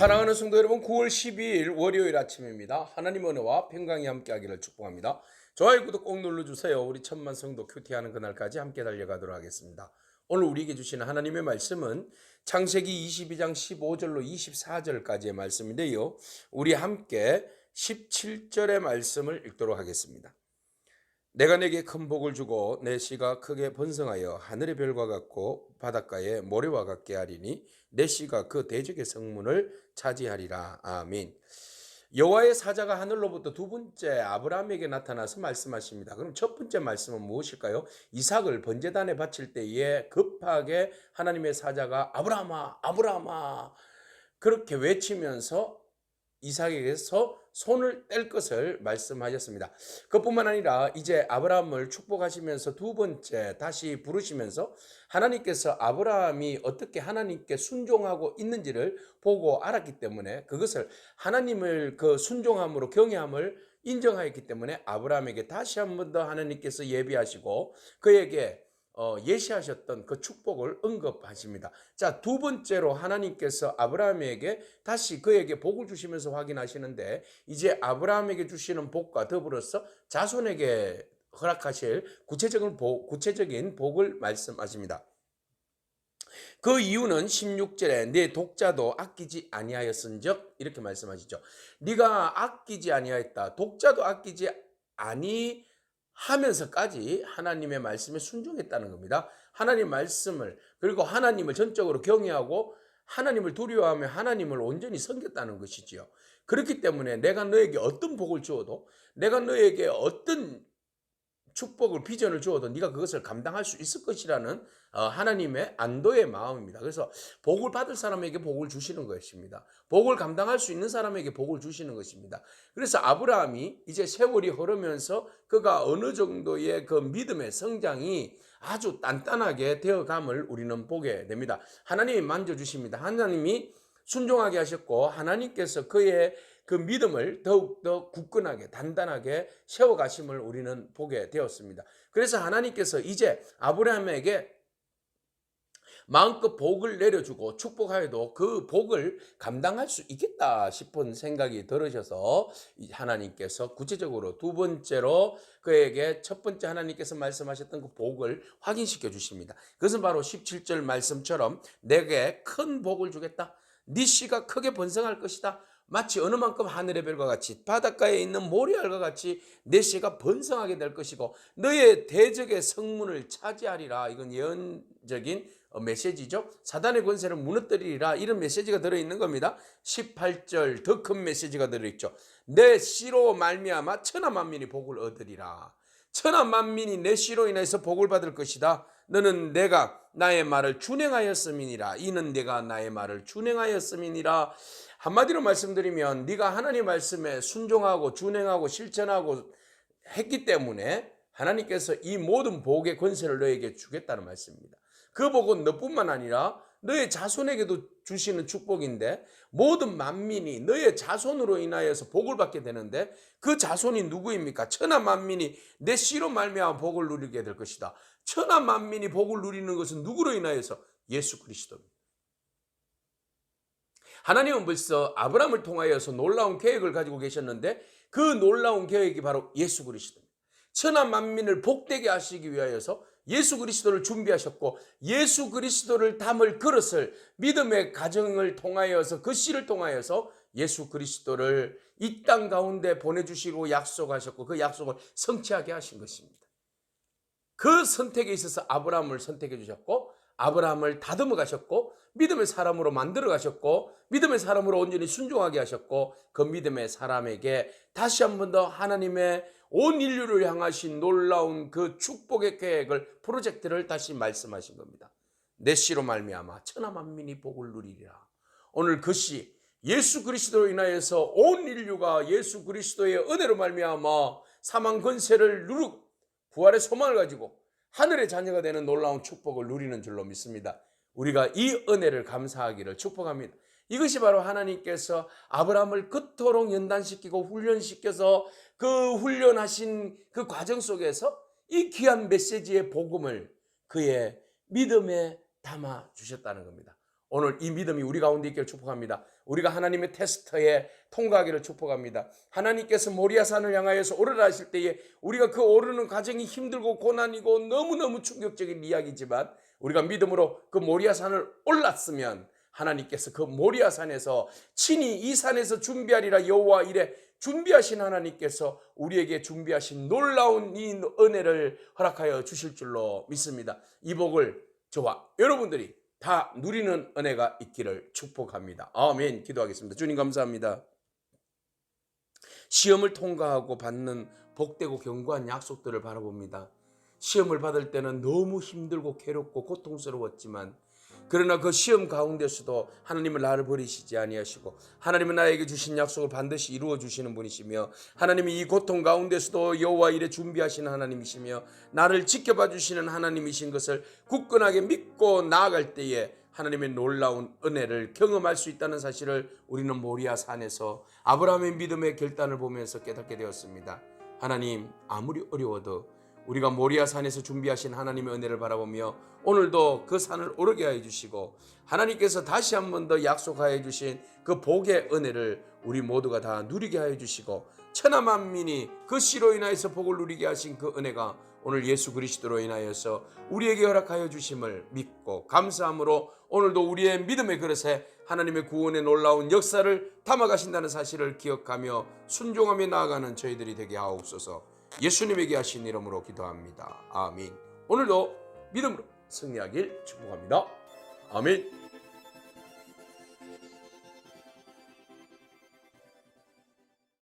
사랑하는 성도 여러분, 9월 12일 월요일 아침입니다. 하나님 은혜와 평강이 함께하기를 축복합니다. 좋아요, 구독 꼭 눌러주세요. 우리 천만 성도 큐티하는 그날까지 함께 달려가도록 하겠습니다. 오늘 우리에게 주시는 하나님의 말씀은 창세기 22장 15절로 24절까지의 말씀인데요. 우리 함께 17절의 말씀을 읽도록 하겠습니다. 내가 내게 큰 복을 주고 내 씨가 크게 번성하여 하늘의 별과 같고 바닷가의 모래와 같게 하리니 내 씨가 그 대적의 성문을 차지하리라. 아멘. 여호와의 사자가 하늘로부터 두 번째 아브라함에게 나타나서 말씀하십니다. 그럼 첫 번째 말씀은 무엇일까요? 이삭을 번제단에 바칠 때에 급하게 하나님의 사자가 아브라함아, 아브라함아 그렇게 외치면서 이삭에게서 손을 뗄 것을 말씀하셨습니다. 그뿐만 아니라 이제 아브라함을 축복하시면서 두 번째 다시 부르시면서 하나님께서 아브라함이 어떻게 하나님께 순종하고 있는지를 보고 알았기 때문에 그것을 하나님을 그 순종함으로 경외함을 인정하였기 때문에 아브라함에게 다시 한 번 더 하나님께서 예비하시고 그에게 어, 예시하셨던 그 축복을 언급하십니다. 자, 두 번째로 하나님께서 아브라함에게 다시 그에게 복을 주시면서 확인하시는데 이제 아브라함에게 주시는 복과 더불어서 자손에게 허락하실 구체적인 복, 구체적인 복을 말씀하십니다. 그 이유는 16절에 내 독자도 아끼지 아니하였은즉 이렇게 말씀하시죠. 네가 아끼지 아니하였다. 독자도 아끼지 아니 하면서까지 하나님의 말씀에 순종했다는 겁니다. 하나님 말씀을 그리고 하나님을 전적으로 경외하고 하나님을 두려워하며 하나님을 온전히 섬겼다는 것이지요. 그렇기 때문에 내가 너에게 어떤 복을 주어도 내가 너에게 어떤 축복을 비전을 주어도 네가 그것을 감당할 수 있을 것이라는 어, 하나님의 안도의 마음입니다. 그래서 복을 받을 사람에게 복을 주시는 것입니다. 복을 감당할 수 있는 사람에게 복을 주시는 것입니다. 그래서 아브라함이 이제 세월이 흐르면서 그가 어느 정도의 그 믿음의 성장이 아주 단단하게 되어감을 우리는 보게 됩니다. 하나님이 만져주십니다. 하나님이 순종하게 하셨고 하나님께서 그의 그 믿음을 더욱더 굳건하게 단단하게 세워가심을 우리는 보게 되었습니다. 그래서 하나님께서 이제 아브라함에게 마음껏 복을 내려주고 축복하여도 그 복을 감당할 수 있겠다 싶은 생각이 들으셔서 하나님께서 구체적으로 두 번째로 그에게 첫 번째 하나님께서 말씀하셨던 그 복을 확인시켜 주십니다. 그것은 바로 17절 말씀처럼 내게 큰 복을 주겠다. 네 씨가 크게 번성할 것이다. 마치 어느 만큼 하늘의 별과 같이 바닷가에 있는 모래알과 같이 내 씨가 번성하게 될 것이고 너의 대적의 성문을 차지하리라. 이건 예언적인 어, 메시지죠. 사단의 권세를 무너뜨리리라. 이런 메시지가 들어 있는 겁니다. 18절 더 큰 메시지가 들어 있죠. 내 씨로 말미암아 천하 만민이 복을 얻으리라. 천하 만민이 내 씨로 인해서 복을 받을 것이다. 너는 내가 나의 말을 준행하였음이니라. 이는 내가 나의 말을 준행하였음이니라. 한마디로 말씀드리면 네가 하나님 말씀에 순종하고 준행하고 실천하고 했기 때문에 하나님께서 이 모든 복의 권세를 너에게 주겠다는 말씀입니다. 그 복은 너뿐만 아니라 너의 자손에게도 주시는 축복인데 모든 만민이 너의 자손으로 인하여서 복을 받게 되는데 그 자손이 누구입니까? 천하 만민이 내 씨로 말미암아 복을 누리게 될 것이다. 천하 만민이 복을 누리는 것은 누구로 인하여서 예수 그리스도입니다. 하나님은 벌써 아브라함을 통하여서 놀라운 계획을 가지고 계셨는데 그 놀라운 계획이 바로 예수 그리스도입니다. 천하 만민을 복되게 하시기 위하여서 예수 그리스도를 준비하셨고 예수 그리스도를 담을 그릇을 믿음의 가정을 통하여서 그 씨를 통하여서 예수 그리스도를 이 땅 가운데 보내주시고 약속하셨고 그 약속을 성취하게 하신 것입니다. 그 선택에 있어서 아브라함을 선택해 주셨고 아브라함을 다듬어 가셨고 믿음의 사람으로 만들어 가셨고 믿음의 사람으로 온전히 순종하게 하셨고 그 믿음의 사람에게 다시 한 번 더 하나님의 온 인류를 향하신 놀라운 그 축복의 계획을 프로젝트를 다시 말씀하신 겁니다. 내 씨로 말미암아 천하 만민이 복을 누리리라. 오늘 그 씨 예수 그리스도로 인하여서 온 인류가 예수 그리스도의 은혜로 말미암아 사망 권세를 누르 부활의 소망을 가지고 하늘의 자녀가 되는 놀라운 축복을 누리는 줄로 믿습니다. 우리가 이 은혜를 감사하기를 축복합니다. 이것이 바로 하나님께서 아브라함을 그토록 연단시키고 훈련시켜서 그 훈련하신 그 과정 속에서 이 귀한 메시지의 복음을 그의 믿음에 담아 주셨다는 겁니다. 오늘 이 믿음이 우리 가운데 있기를 축복합니다. 우리가 하나님의 테스트에 통과하기를 축복합니다. 하나님께서 모리아산을 향하여서 오르라 하실 때에 우리가 그 오르는 과정이 힘들고 고난이고 너무너무 충격적인 이야기지만 우리가 믿음으로 그 모리아산을 올랐으면 하나님께서 그 모리아산에서 친히 이 산에서 준비하리라 여호와 이래 준비하신 하나님께서 우리에게 준비하신 놀라운 이 은혜를 허락하여 주실 줄로 믿습니다. 이 복을 저와 여러분들이 다 누리는 은혜가 있기를 축복합니다. 아멘. 기도하겠습니다. 주님 감사합니다. 시험을 통과하고 받는 복되고 견고한 약속들을 바라봅니다. 시험을 받을 때는 너무 힘들고 괴롭고 고통스러웠지만 그러나 그 시험 가운데서도 하나님은 나를 버리시지 아니하시고 하나님은 나에게 주신 약속을 반드시 이루어 주시는 분이시며 하나님이 이 고통 가운데서도 여호와 일에 준비하시는 하나님이시며 나를 지켜봐 주시는 하나님이신 것을 굳건하게 믿고 나아갈 때에 하나님의 놀라운 은혜를 경험할 수 있다는 사실을 우리는 모리아 산에서 아브라함의 믿음의 결단을 보면서 깨닫게 되었습니다. 하나님 아무리 어려워도 우리가 모리아 산에서 준비하신 하나님의 은혜를 바라보며 오늘도 그 산을 오르게 하여 주시고 하나님께서 다시 한 번 더 약속하여 주신 그 복의 은혜를 우리 모두가 다 누리게 하여 주시고 천하 만민이 그 씨로 인하여서 복을 누리게 하신 그 은혜가 오늘 예수 그리스도로 인하여서 우리에게 허락하여 주심을 믿고 감사함으로 오늘도 우리의 믿음의 그릇에 하나님의 구원의 놀라운 역사를 담아가신다는 사실을 기억하며 순종하며 나아가는 저희들이 되게 하옵소서. 예수님에게 하신 이름으로 기도합니다. 아멘. 오늘도 믿음으로 승리하길 축복합니다. 아멘.